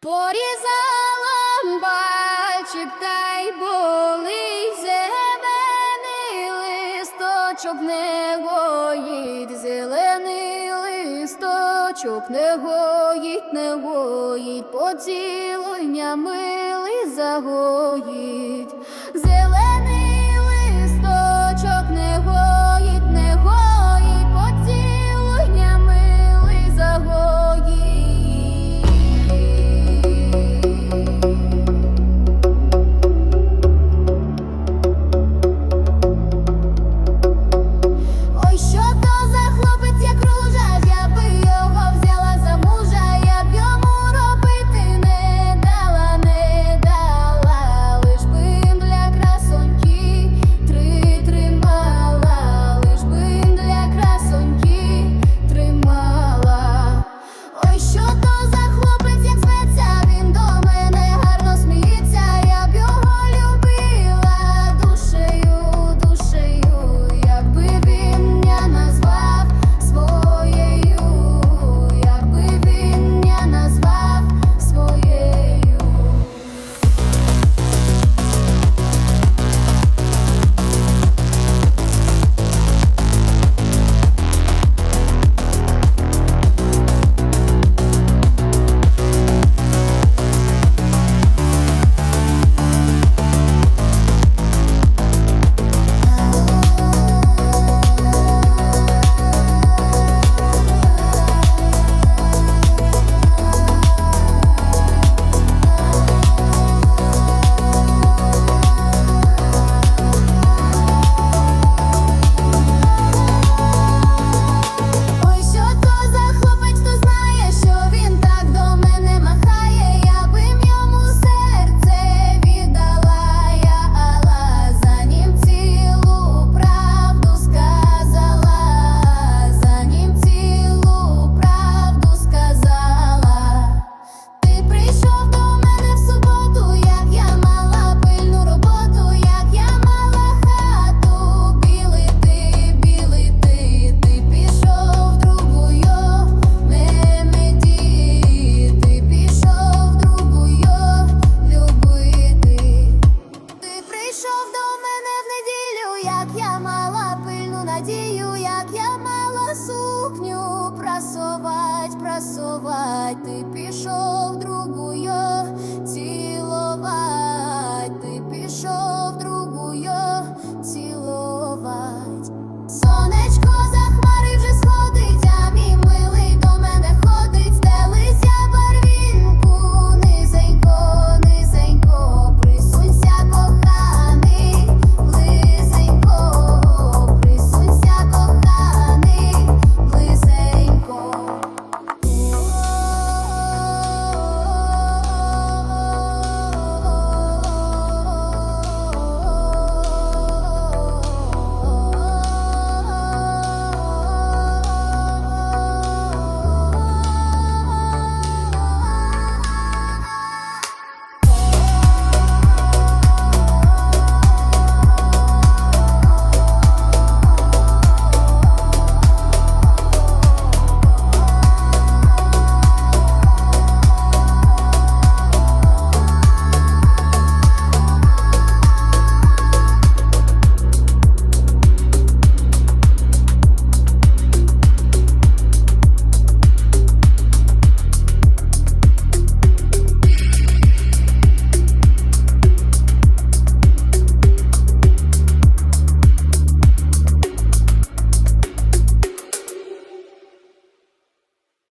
Порізала бальчик та й болить зелений листочок не гоїть, зелений листочок не гоїть, не гоїть, поцілуйня милий загоїть, зелений радію, як я мала сукню прасовать, прасовать, ти пішов другою.